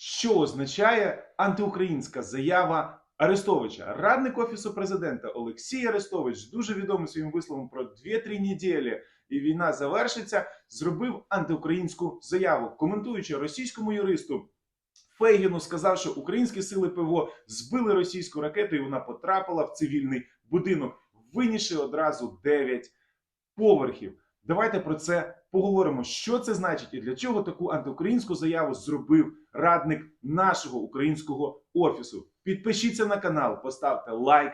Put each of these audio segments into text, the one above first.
Що означає антиукраїнська заява Арестовича? Радник офісу президента Олексій Арестович, дуже відомий своїм висловом про 2-3 неділі і війна завершиться, зробив антиукраїнську заяву, коментуючи російському юристу. Фейгіну сказав, що українські сили ПВО збили російську ракету, і вона потрапила в цивільний будинок, винісши одразу 9 поверхів. Давайте про це поговоримо. Що це значить і для чого таку антиукраїнську заяву зробив радник нашого українського офісу. Підпишіться на канал, поставте лайк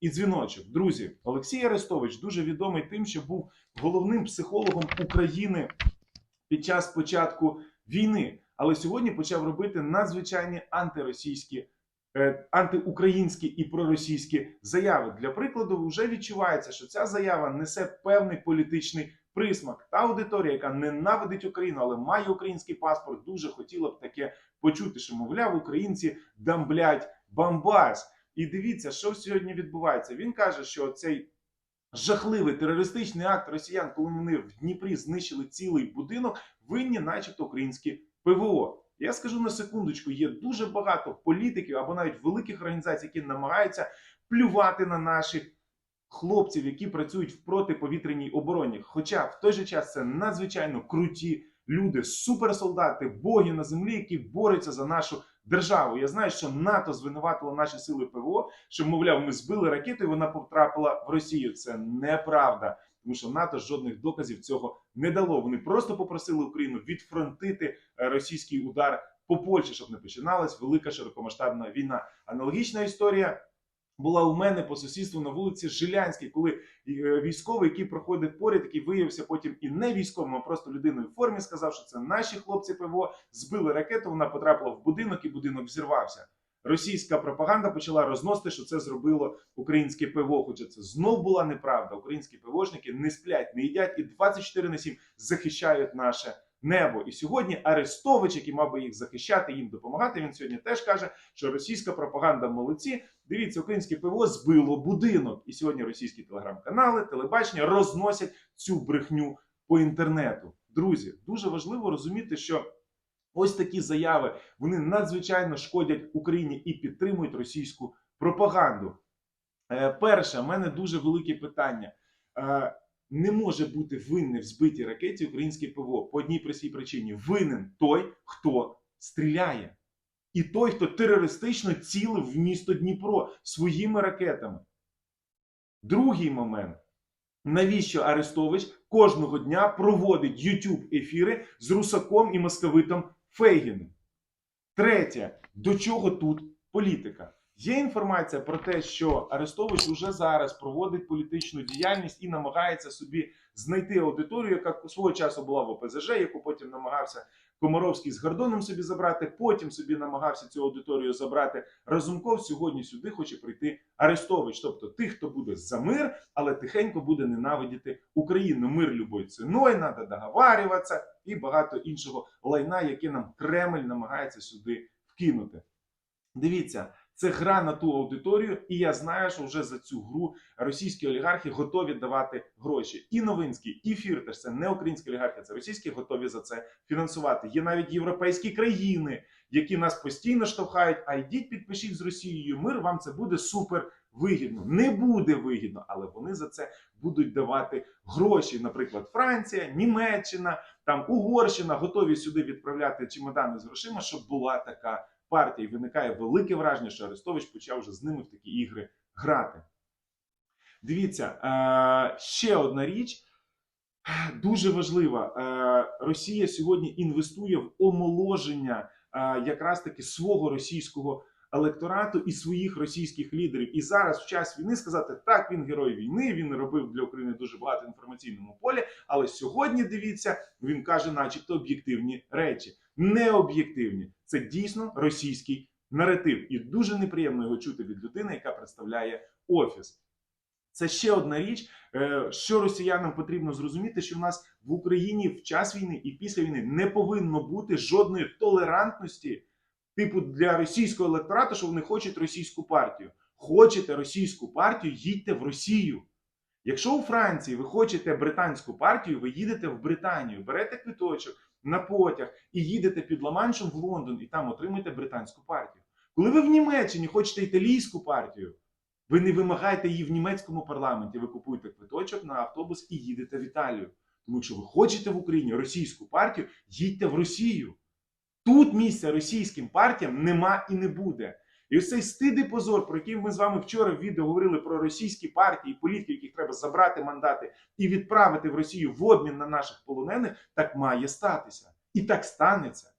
і дзвіночок. Друзі, Олексій Арестович дуже відомий тим, що був головним психологом України під час початку війни, але сьогодні почав робити надзвичайні антиросійські. е, Антиукраїнські і проросійські заяви для прикладу вже відчувається, що ця заява несе певний політичний присмак. Та аудиторія, яка ненавидить Україну, але має український паспорт, дуже хотіла б таке почути, що мовляв, українці дамблять бамбас. І дивіться, що сьогодні відбувається. Він каже, що цей жахливий терористичний акт росіян, коли вони в Дніпрі знищили цілий будинок, винні, начебто, українські ПВО. Я скажу на секундочку, є дуже багато політиків або навіть великих організацій, які намагаються плювати на наших хлопців, які працюють в протиповітряній обороні. Хоча в той же час це надзвичайно круті люди, суперсолдати, боги на землі, які борються за нашу державу. Я знаю, що НАТО звинуватило наші сили ПВО, що мовляв, ми збили ракету, і вона потрапила в Росію. Це неправда. Тому що НАТО жодних доказів цього не дало. Вони просто попросили Україну відфронтити е, російський удар по Польщі, щоб не починалась велика широкомасштабна війна. Аналогічна історія була у мене по сусідству на вулиці Жилянській, коли е, військовий, який проходить поряд, який виявився потім і не військовим, а просто людиною в формі, сказав, що це наші хлопці ПВО збили ракету. Вона потрапила в будинок, і будинок взірвався. Російська пропаганда почала розносити, що це зробило українське ПВО. Хоча це знов була неправда. Українські ПВОшники не сплять, не їдять і 24 на 7 захищають наше небо. І сьогодні Арестович, який мав би їх захищати, їм допомагати. Він сьогодні теж каже, що російська пропаганда молодці. Дивіться, українське ПВО збило будинок. І сьогодні російські телеграм-канали, телебачення розносять цю брехню по інтернету. Друзі, дуже важливо розуміти, що ось такі заяви вони надзвичайно шкодять Україні і підтримують російську пропаганду. Е, перше, в мене дуже велике питання. Не може бути винний в збитій ракеті українське ПВО по одній простій причині: винен той, хто стріляє, і той, хто терористично цілив в місто Дніпро своїми ракетами. Другий момент. Навіщо Арестович кожного дня проводить YouTube ефіри з Русаком і московитом Фейгіним? Третє, до чого тут політика? Є інформація про те, що Арестович уже зараз проводить політичну діяльність і намагається собі знайти аудиторію, яка свого часу була в ОПЗЖ, яку потім намагався Комаровський з Гордоном собі забрати. Потім собі намагався цю аудиторію забрати Разумков. Сьогодні сюди хоче прийти Арестович. Тобто тих, хто буде за мир, але тихенько буде ненавидіти Україну. Мир любою ціною, треба договарюватися і багато іншого лайна, яке нам Кремль намагається сюди вкинути. Дивіться, це гра на ту аудиторію, і я знаю, що вже за цю гру російські олігархи готові давати гроші. І Новинський, і Фірташ це не українські олігархи, це російські, готові за це фінансувати. Є навіть європейські країни, які нас постійно штовхають. А йдіть, підпишіть з Росією мир, вам це буде супер вигідно. Не буде вигідно, але вони за це будуть давати гроші. Наприклад, Франція, Німеччина, там Угорщина готові сюди відправляти чемодани з грошима, щоб була така партія. Виникає велике враження, що Арестович почав вже з ними в такі ігри грати. Дивіться, е, ще одна річ. Дуже важлива. Е, Росія сьогодні інвестує в омоложення е, якраз таки свого російського електорату і своїх російських лідерів. І зараз, в час війни, сказати, так, він герой війни, він робив для України дуже багато в інформаційному полі. Але сьогодні дивіться, він каже, начебто, об'єктивні речі. Не об'єктивні. Це дійсно російський наратив. І дуже неприємно його чути від людини, яка представляє офіс. Це ще одна річ, е, що росіянам потрібно зрозуміти, що в нас в Україні в час війни і після війни не повинно бути жодної толерантності, типу для російського електорату, що вони хочуть російську партію. Хочете російську партію, їдьте в Росію. Якщо у Франції ви хочете британську партію, ви їдете в Британію, берете квиточок, на потяг і їдете під Ла-Маншем в Лондон і там отримуєте британську партію. Коли ви в Німеччині хочете італійську партію, ви не вимагаєте її в німецькому парламенті, ви купуєте квиточок на автобус і їдете в Італію. Тому якщо ви хочете в Україні російську партію, їдьте в Росію. Тут місця російським партіям нема і не буде. І ось цей стид і позор, про який ми з вами вчора в відео говорили про російські партії, і політики, яких треба забрати мандати і відправити в Росію в обмін на наших полонених, так має статися. І так станеться.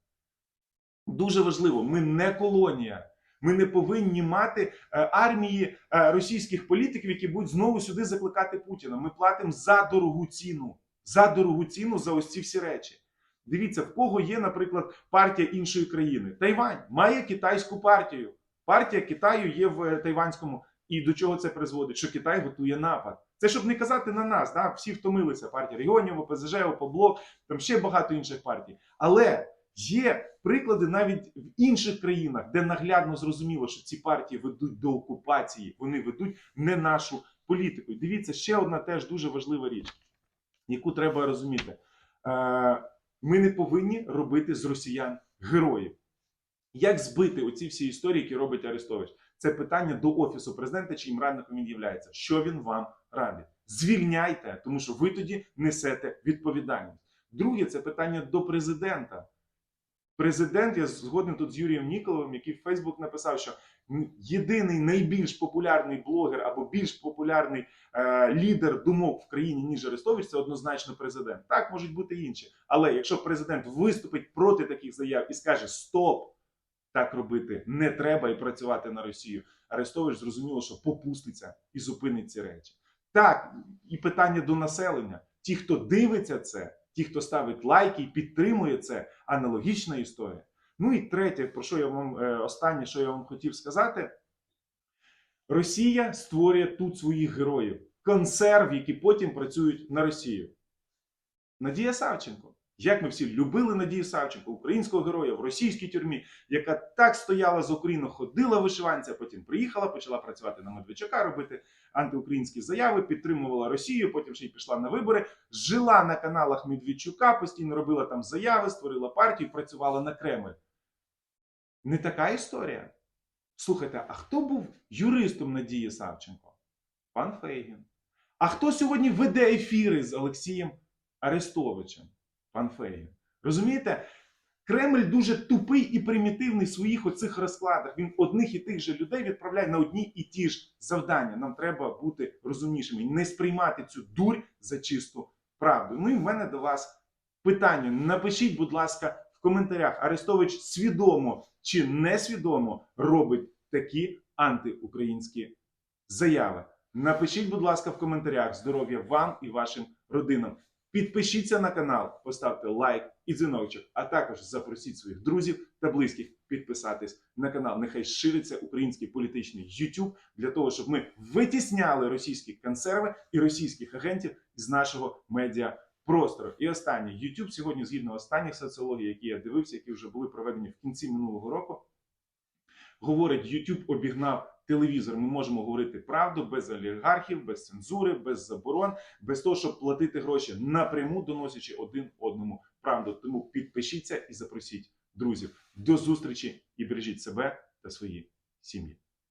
Дуже важливо, ми не колонія. Ми не повинні мати е, армії е, російських політиків, які будуть знову сюди закликати Путіна. Ми платимо за дорогу ціну. За дорогу ціну за ось ці всі речі. Дивіться, в кого є, наприклад, партія іншої країни. Тайвань має китайську партію. Партія Китаю є в е, тайванському. І до чого це призводить? Що Китай готує напад. Це щоб не казати на нас. Да? Всі втомилися. Партія регіонів, ОПЗЖ, ОПОБЛОК, там ще багато інших партій. Але є приклади навіть в інших країнах, де наглядно зрозуміло, що ці партії ведуть до окупації, вони ведуть не нашу політику. Дивіться, ще одна теж дуже важлива річ, яку треба розуміти. Ми не повинні робити з росіян героїв. Як збити оці всі історії, які робить Арестович? Це питання до офісу президента, чиїм радником він являється. Що він вам радить? Звільняйте, тому що ви тоді несете відповідальність. Друге, це питання до президента. Президент, я згоден тут з Юрієм Ніколовим, який в Фейсбук написав, що єдиний найбільш популярний блогер або більш популярний е, лідер думок в країні, ніж Арестович, це однозначно президент. Так можуть бути інші. Але якщо президент виступить проти таких заяв і скаже Стоп! Так робити не треба і працювати на Росію. Арестович зрозуміло, що попуститься і зупинить ці речі. Так, і питання до населення. Ті, хто дивиться це, ті, хто ставить лайки і підтримує це, аналогічна історія. Ну і третє, про що я вам е, останнє, що я вам хотів сказати. Росія створює тут своїх героїв, консерв, які потім працюють на Росію. Надія Савченко. Як ми всі любили Надію Савченко, українського героя в російській тюрмі, яка так стояла за Україну, ходила вишиванця, потім приїхала, почала працювати на Медведчука, робити антиукраїнські заяви, підтримувала Росію, потім ще й пішла на вибори, жила на каналах Медведчука, постійно робила там заяви, створила партію, працювала на Кремль. Не така історія. Слухайте, а хто був юристом Надії Савченко? Пан Фейгін. А хто сьогодні веде ефіри з Олексієм Арестовичем? Пан Фейгін. Розумієте? Кремль дуже тупий і примітивний в своїх оцих розкладах. Він одних і тих же людей відправляє на одні і ті ж завдання. Нам треба бути розумнішими не сприймати цю дурь за чисту правду. Ну і в мене до вас питання. Напишіть, будь ласка, коментарях, Арестович свідомо чи несвідомо робить такі антиукраїнські заяви. Напишіть, будь ласка, в коментарях здоров'я вам і вашим родинам. Підпишіться на канал, поставте лайк і дзвіночок, а також запросіть своїх друзів та близьких підписатись на канал. Нехай шириться український політичний YouTube для того, щоб ми витісняли російські консерви і російських агентів з нашого медіа простору. І останнє YouTube сьогодні, згідно останніх соціологій, які я дивився, які вже були проведені в кінці минулого року, говорить, YouTube обігнав телевізор. Ми можемо говорити правду без олігархів, без цензури, без заборон, без того, щоб платити гроші напряму, доносячи один одному правду. Тому підпишіться і запросіть друзів. До зустрічі і бережіть себе та свої сім'ї.